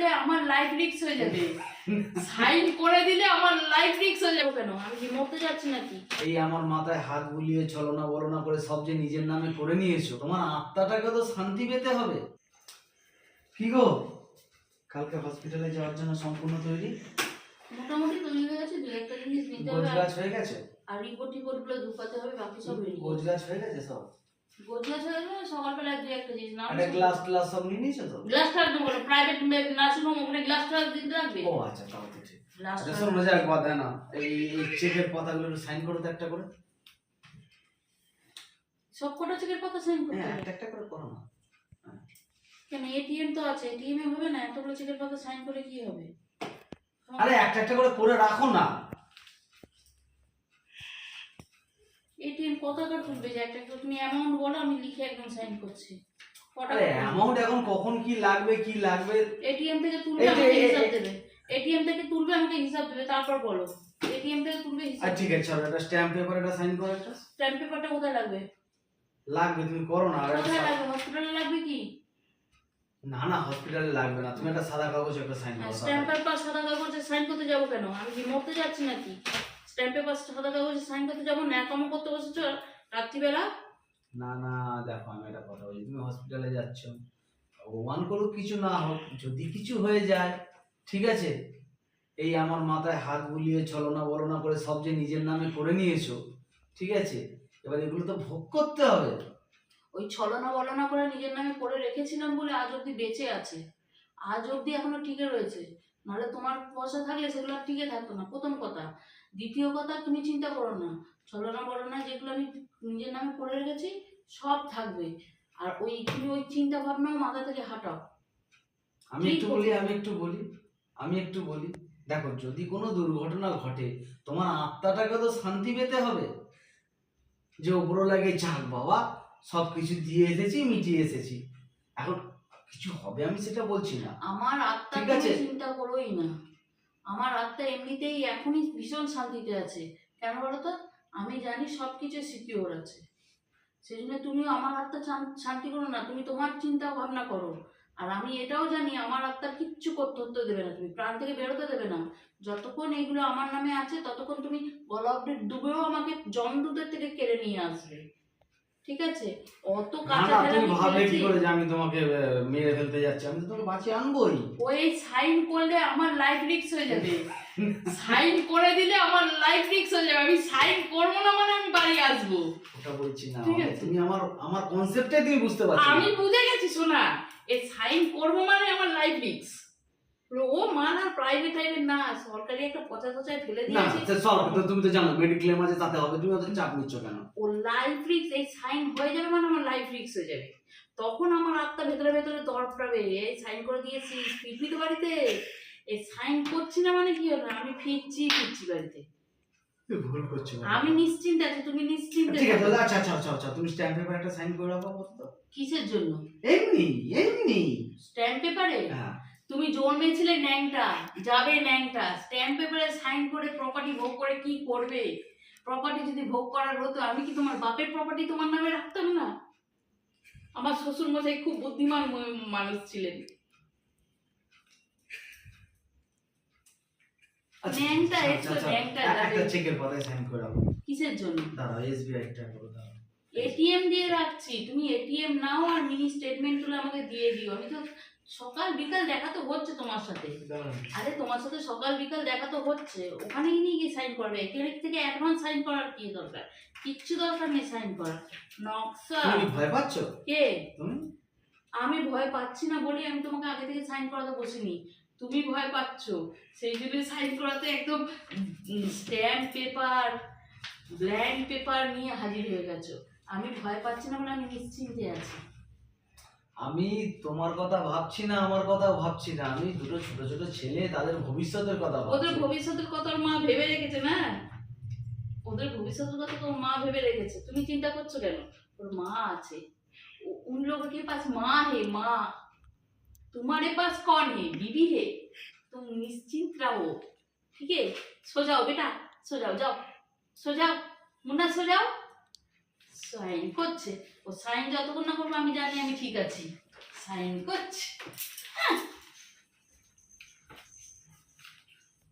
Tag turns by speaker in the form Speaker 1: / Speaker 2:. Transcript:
Speaker 1: করলে আমার life risk হয়ে যাবে। সাইন করে দিলে আমার লাইফ রিস্ক হয়ে যাবে কেন? আমি কি মরতে যাচ্ছি নাকি?
Speaker 2: এই আমার মাথায় হাত বুলিয়ে ছলনা বলনা করে সব যে নিজের নামে করে নিয়েছো তোমার আত্মাটাকে তো শান্তি পেতে হবে। কি গো? কালকে হসপিটালে যাওয়ার জন্য সম্পূর্ণ তৈরি?
Speaker 1: মোটামুটি তৈরি হয়ে গেছে দু একটা জিনিস নিতে হবে।
Speaker 2: গাছ হয়ে গেছে?
Speaker 1: আর রিপোর্ট টিপোর্টগুলো ঢুকাতে হবে বাকি সব রেডি
Speaker 2: গোজ গাছ হয়ে গেছে সব?
Speaker 1: সকালবেলা একটা জিনিস না
Speaker 2: একটা গ্লাস গ্লাস সব নিয়ে নিয়েছো তো?
Speaker 1: গ্লাসটা একদম বলো প্রাইভেট নার্সিং হোম ওখানে গ্লাসটা দিতে রাখবে?
Speaker 2: ও আচ্ছা তাও তো ঠিক। আচ্ছা শোনো যাক বাদ দেয় না। এই এই চেকের পাতাগুলো সাইন করো তো একটা করে।
Speaker 1: সব কটা চেকের সাইন করতে
Speaker 2: হ্যাঁ একটা একটা করে করো না।
Speaker 1: কেন এটিএম তো আছে এটিএম এ হবে না? এতগুলো চেকের কথা সাইন করে কি হবে?
Speaker 2: আরে একটা একটা করে করে রাখো না।
Speaker 1: এটিএম কত টাকা তুলবে যে একটা তুমি অ্যামাউন্ট বলো আমি লিখে একদম সাইন করছি।
Speaker 2: আরে অ্যামাউন্ট এখন কখন কি লাগবে কি লাগবে?
Speaker 1: এটিএম থেকে তুলবে আমাকে হিসাব দেবে। এটিএম থেকে তুলবে আমাকে হিসাব দেবে তারপর বলো। এটিএম থেকে তুলবে হিসাব
Speaker 2: ঠিক আছে চলো একটা স্ট্যাম্প পেপার একটা সাইন করো একটা।
Speaker 1: স্ট্যাম্প পেপারটা কোথায় লাগবে?
Speaker 2: লাগবে তুমি করো না আর
Speaker 1: কোথায় লাগবে? হসপিটালে লাগবে কি?
Speaker 2: না না হসপিটালে লাগবে না তুমি একটা সাদা কাগজ একটা সাইন করো
Speaker 1: স্ট্যাম্প পেপার সাদা কাগজে সাইন করতে যাব কেন? আমি কি মরতে যাচ্ছি নাকি? স্ট্যাম্প পেপার সাদা কাগজে সাইন করতে যাব ন্যাকামো করতে বসেছো? রাত্রিবেলা?
Speaker 2: না না দেখো আমি একটা কথা বলি তুমি হসপিটালে যাচ্ছ। ভগবান করুক কিছু না হোক যদি কিছু হয়ে যায় ঠিক আছে? এই আমার মাথায় হাত বুলিয়ে ছলনা বলনা করে সব যে নিজের নামে করে নিয়েছো ঠিক আছে? এবার এগুলো তো ভোগ করতে হবে।
Speaker 1: ওই ছলনা বলনা করে নিজের নামে করে রেখেছিলাম বলে আজ অব্দি বেঁচে আছে। আজ অব্দি এখনও টিকে রয়েছে। নাহলে তোমার পয়সা থাকলে সেগুলো টিকে থাকতো না। প্রথম কথা। দ্বিতীয় কথা তুমি চিন্তা করো না। ছলনা বলনা যেগুলো আমি নিজের নামে করে রেখেছি সব থাকবে। আর ওই তুমি ওই চিন্তা ভাবনাও মাথা থেকে হাঁটাও।
Speaker 2: আমি একটু বলি আমি একটু বলি আমি একটু বলি। দেখো যদি কোনো দুর্ঘটনা ঘটে তোমার আত্মাটাকে তো শান্তি পেতে হবে। যে ওপরও লাগে যাক বাবা সব কিছু দিয়ে এসেছি মিটিয়ে এসেছি। এখন কিছু হবে? আমি সেটা বলছি না।
Speaker 1: আমার আত্মা
Speaker 2: ঠিক আছে।
Speaker 1: চিন্তা করোই না। আমার আত্মা এমনিতেই এখনই ভীষণ শান্তিতে আছে। কেন বলো তো আমি জানি সব কিছু সিকিওর আছে। সেই জন্য তুমি আমার আত্মা শান্তি করো না তুমি তোমার চিন্তা ভাবনা করো। আর আমি এটাও জানি আমার আত্মা কিচ্ছু করতে হতে দেবে না তুমি প্রাণ থেকে বেরোতে দেবে না। যতক্ষণ এইগুলো আমার নামে আছে ততক্ষণ তুমি গলা অব্দি ডুবেও আমাকে জমদূতের থেকে কেড়ে নিয়ে আসবে। ঠিক আছে? অত ফেলে
Speaker 2: তুমি
Speaker 1: আমি
Speaker 2: ভাবলে কি করে যে আমি তোমাকে মেরে ফেলতে যাচ্ছি? আমি তো তোমাকে বাঁচিয়ে আনবোই।
Speaker 1: ওই সাইন করলে আমার লাইফ রিস্ক হয়ে যাবে। সাইন করে দিলে আমার লাইফ রিস্ক হয়ে যাবে। আমি সাইন করব না মানে আমি বাড়ি আসব।
Speaker 2: ওটা বলছি না।
Speaker 1: ঠিক আছে।
Speaker 2: তুমি আমার আমার কনসেপ্টটাই তুমি বুঝতে পারছ
Speaker 1: আমি বুঝে গেছি শোনা এই সাইন করব মানে আমার লাইফ রিস্ক ও মান আর প্রাইভেট টাইভেট না সরকারি একটা পচা পচায় ফেলে দিয়েছে।
Speaker 2: তো তুমি তো জানো মেডিক্লেম আছে তাতে হবে তুমি অত চাপ নিচ্ছ কেন?
Speaker 1: ও লাইফ রিস্ক এই সাইন হয়ে যাবে মানে আমার লাইফ রিস্ক হয়ে যাবে। তখন আমার আত্মা ভেতরে ভেতরে দরপড়াবে এই সাইন করে দিয়েছি ফিরবি তো বাড়িতে। এই সাইন করছি না মানে কি হলো আমি ফিরছি ফিরছি বাড়িতে।
Speaker 2: ভুল করছ
Speaker 1: আমি নিশ্চিন্তে আছি তুমি নিশ্চিন্তে
Speaker 2: ঠিক আছে। আচ্ছা আচ্ছা আচ্ছা আচ্ছা তুমি স্ট্যাম্প পেপার একটা সাইন করে রাখো।
Speaker 1: কিসের জন্য?
Speaker 2: এমনি এমনি।
Speaker 1: স্ট্যাম্প পেপারে
Speaker 2: হ্যাঁ।
Speaker 1: তুমি জন্মেছিলে ন্যাংটা যাবে ন্যাংটা। স্ট্যাম্প পেপারে সাইন করে প্রপার্টি ভোগ করে কি করবে? প্রপার্টি যদি ভোগ করার হতো আমি কি তোমার বাপের প্রপার্টি তোমার নামে রাখতাম না? আমার শ্বশুর মশাই খুব বুদ্ধিমান মানুষ ছিলেন।
Speaker 2: আচ্ছা, আচ্ছা, আচ্ছা,
Speaker 1: কিসের জন্য? এটিএম দিয়ে রাখছি। তুমি এটিএম নাও আর মিনি স্টেটমেন্ট আমাকে দিয়ে দিও। আমি তো সকাল বিকাল দেখা তো হচ্ছে তোমার সাথে। আরে তোমার সাথে সকাল বিকাল দেখা তো হচ্ছে। ওখানে নিয়ে গিয়ে সাইন করবে। এখানে থেকে অ্যাডভান্স সাইন করার কি দরকার? কিচ্ছু দরকার নেই সাইন করার। নকশা।
Speaker 2: তুমি ভয় পাচ্ছ?
Speaker 1: কে?
Speaker 2: তুমি?
Speaker 1: আমি ভয় পাচ্ছি না বলি আমি তোমাকে আগে থেকে সাইন করাতে বসিনি। তুমি ভয় পাচ্ছ। সেই জন্য সাইন করাতে একদম স্ট্যাম্প পেপার ব্ল্যাঙ্ক পেপার নিয়ে হাজির হয়ে গেছো। আমি ভয় পাচ্ছি না বলে আমি নিশ্চিন্তে আছি।
Speaker 2: আমি তোমার কথা ভাবছি না আমার কথা ভাবছি না আমি দুটো ছোট ছোট ছেলে তাদের ভবিষ্যতের কথা
Speaker 1: ওদের
Speaker 2: ভাবছি
Speaker 1: ভবিষ্যতের কথা ওর মা ভেবে রেখেছে না ওদের ভবিষ্যতের কথা তো ওর মা ভেবে রেখেছে তুমি চিন্তা করছো কেন ওর মা আছে उ- उन लोगों के पास माँ है माँ तुम्हारे पास कौन है बीबी है तुम निश्चिंत रहो ठीक है सो जाओ बेटा सो जाओ जाओ सो जाओ মুন্না সো যাও সাইন করছে। ও সাইন যতক্ষণ না করব আমি জানি আমি ঠিক আছি। সাইন করছে।